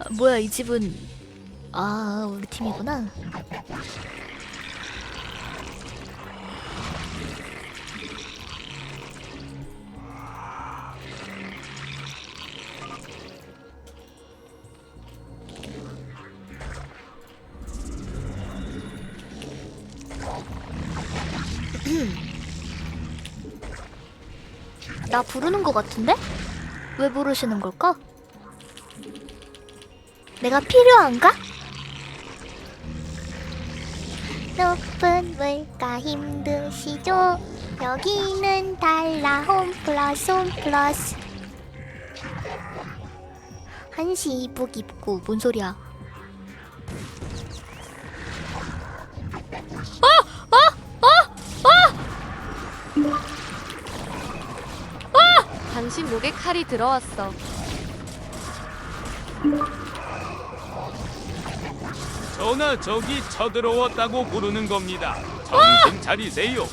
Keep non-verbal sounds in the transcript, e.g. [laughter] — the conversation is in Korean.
아, 뭐야 이 집은 아 우리 팀이구나. [clears throat] 나 부르는 것 같은데? 왜 부르시는 걸까? 내가 필요한가? 높은 물가 힘드시죠? 여기는 달라 홈 플러스 홈 플러스 한시 이북 입구 뭔 소리야? 당신 목에 칼이 들어왔어. 전하 저기 쳐들어왔다고 부르는 겁니다. 정신 차리세요.